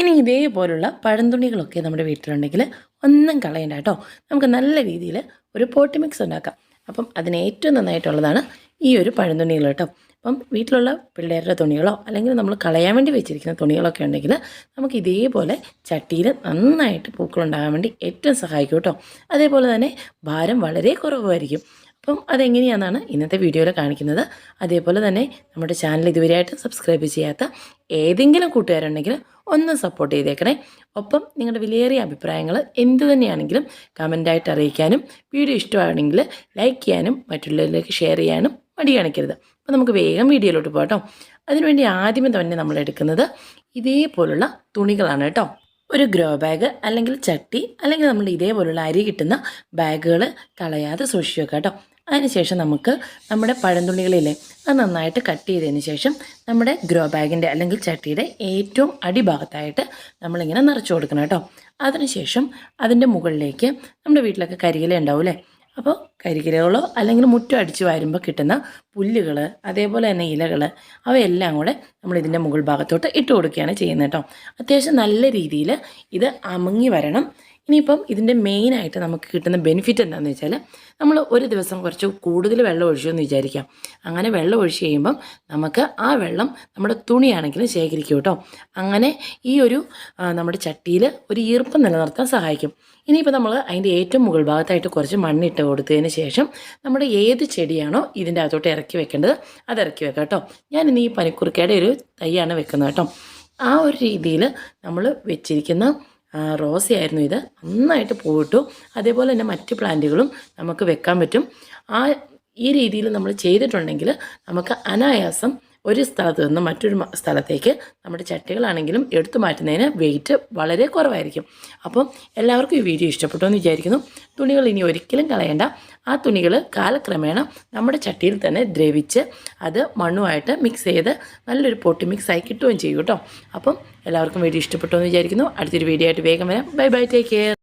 ഇനി ഇതേപോലുള്ള പഴന്തുണികളൊക്കെ നമ്മുടെ വീട്ടിലുണ്ടെങ്കിൽ ഒന്നും കളയണ്ട കേട്ടോ. നമുക്ക് നല്ല രീതിയിൽ ഒരു പോട്ടി മിക്സ് ഉണ്ടാക്കാം. അപ്പം അതിന് ഏറ്റവും നന്നായിട്ടുള്ളതാണ് ഈ ഒരു പഴന്തുണികൾ കേട്ടോ. അപ്പം വീട്ടിലുള്ള പിള്ളേരുടെ തുണികളോ അല്ലെങ്കിൽ നമ്മൾ കളയാൻ വേണ്ടി വെച്ചിരിക്കുന്ന തുണികളൊക്കെ ഉണ്ടെങ്കിൽ നമുക്ക് ഇതേപോലെ ചട്ടിയിൽ നന്നായിട്ട് പൂക്കളുണ്ടാകാൻ വേണ്ടി ഏറ്റവും സഹായിക്കും കേട്ടോ. അതേപോലെ തന്നെ ഭാരം വളരെ കുറവായിരിക്കും. അപ്പം അതെങ്ങനെയാണെന്നാണ് ഇന്നത്തെ വീഡിയോയിൽ കാണിക്കുന്നത്. അതേപോലെ തന്നെ നമ്മുടെ ചാനൽ ഇതുവരെയായിട്ടും സബ്സ്ക്രൈബ് ചെയ്യാത്ത ഏതെങ്കിലും കൂട്ടുകാരുണ്ടെങ്കിൽ ഒന്ന് സപ്പോർട്ട് ചെയ്തേക്കണേ. ഒപ്പം നിങ്ങളുടെ വിലയേറിയ അഭിപ്രായങ്ങൾ എന്തു തന്നെയാണെങ്കിലും കമന്റായിട്ട് അറിയിക്കാനും വീഡിയോ ഇഷ്ടമാണെങ്കിൽ ലൈക്ക് ചെയ്യാനും മറ്റുള്ളവരിലേക്ക് ഷെയർ ചെയ്യാനും മടി കാണിക്കരുത്. അപ്പോൾ നമുക്ക് വേഗം വീഡിയോയിലോട്ട് പോകാം കേട്ടോ. അതിനുവേണ്ടി ആദ്യമേ തന്നെ നമ്മൾ എടുക്കുന്നത് ഇതേപോലുള്ള തുണികളാണ് കേട്ടോ. ഒരു ഗ്രോ ബാഗ് അല്ലെങ്കിൽ ചട്ടി അല്ലെങ്കിൽ നമ്മൾ ഇതേപോലുള്ള അരി കിട്ടുന്ന ബാഗുകൾ കളയാതെ സൂക്ഷിച്ച് വെക്കാം കേട്ടോ. അതിനുശേഷം നമുക്ക് നമ്മുടെ പഴന്തുണികളിലെ അത് നന്നായിട്ട് കട്ട് ചെയ്തതിന് ശേഷം നമ്മുടെ ഗ്രോ ബാഗിന്റെ അല്ലെങ്കിൽ ചട്ടിയുടെ ഏറ്റവും അടിഭാഗത്തായിട്ട് നമ്മളിങ്ങനെ നിറച്ചു കൊടുക്കണം കേട്ടോ. അതിനുശേഷം അതിന്റെ മുകളിലേക്ക് നമ്മുടെ വീട്ടിലൊക്കെ കരിയില ഉണ്ടാവും അപ്പോൾ കരികിലകളോ അല്ലെങ്കിൽ മുറ്റം അടിച്ച് വരുമ്പോൾ കിട്ടുന്ന പുല്ലുകൾ അതേപോലെ തന്നെ ഇലകൾ അവയെല്ലാം കൂടെ നമ്മൾ ഇതിന്റെ മുകൾ ഭാഗത്തോട്ട് ഇട്ട് കൊടുക്കുകയാണ് ചെയ്യുന്നത് കേട്ടോ. അത്യാവശ്യം നല്ല രീതിയിൽ ഇത് അമുങ്ങി വരണം. ഇനിയിപ്പം ഇതിന്റെ മെയിനായിട്ട് നമുക്ക് കിട്ടുന്ന ബെനിഫിറ്റ് എന്താണെന്ന് വെച്ചാൽ നമ്മൾ ഒരു ദിവസം കുറച്ച് കൂടുതൽ വെള്ളം ഒഴിച്ചു എന്ന് വിചാരിക്കാം. അങ്ങനെ വെള്ളം ഒഴിച്ച് കഴിയുമ്പം നമുക്ക് ആ വെള്ളം നമ്മുടെ തുണിയാണെങ്കിലും ശേഖരിക്കും കേട്ടോ. അങ്ങനെ ഈ ഒരു നമ്മുടെ ചട്ടിയിൽ ഒരു ഈർപ്പം നിലനിർത്താൻ സഹായിക്കും. ഇനിയിപ്പോൾ നമ്മൾ അതിന്റെ ഏറ്റവും മുകൾ ഭാഗത്തായിട്ട് കുറച്ച് മണ്ണിട്ട് കൊടുത്തതിന് ശേഷം നമ്മുടെ ഏത് ചെടിയാണോ ഇതിന്റെ അകത്തോട്ട് ഇറക്കി വെക്കേണ്ടത് അത് ഇറക്കി വെക്കാം കേട്ടോ. ഞാൻ ഇന്ന് ഈ പനിക്കുറുക്കയുടെ ഒരു തൈയാണ് വെക്കുന്നത് കേട്ടോ. ആ ഒരു രീതിയിൽ നമ്മൾ വെച്ചിരിക്കുന്ന റോസയായിരുന്നു ഇത്. നന്നായിട്ട് പൂവിട്ടു. അതേപോലെ തന്നെ മറ്റ് പ്ലാന്റുകളും നമുക്ക് വെക്കാൻ പറ്റും. ആ ഈ രീതിയിൽ നമ്മൾ ചെയ്തിട്ടുണ്ടെങ്കിൽ നമുക്ക് അനായാസം ഒരു സ്ഥലത്ത് നിന്ന് മറ്റൊരു സ്ഥലത്തേക്ക് നമ്മുടെ ചട്ടികളാണെങ്കിലും എടുത്തു മാറ്റുന്നതിന് വെയിറ്റ് വളരെ കുറവായിരിക്കും. അപ്പം എല്ലാവർക്കും ഈ വീഡിയോ ഇഷ്ടപ്പെട്ടു എന്ന് വിചാരിക്കുന്നു. തുണികൾ ഇനി ഒരിക്കലും കളയേണ്ട. ആ തുണികൾ കാലക്രമേണ നമ്മുടെ ചട്ടിയിൽ തന്നെ ദ്രവിച്ച് അത് മണ്ണുമായിട്ട് മിക്സ് ചെയ്ത് നല്ലൊരു പൊട്ടി മിക്സ് ആയി കിട്ടുകയും ചെയ്യും കേട്ടോ. അപ്പം എല്ലാവർക്കും വീഡിയോ ഇഷ്ടപ്പെട്ടു എന്ന് വിചാരിക്കുന്നു. അടുത്തൊരു വീഡിയോ ആയിട്ട് വേഗം വരാം. Bye bye take care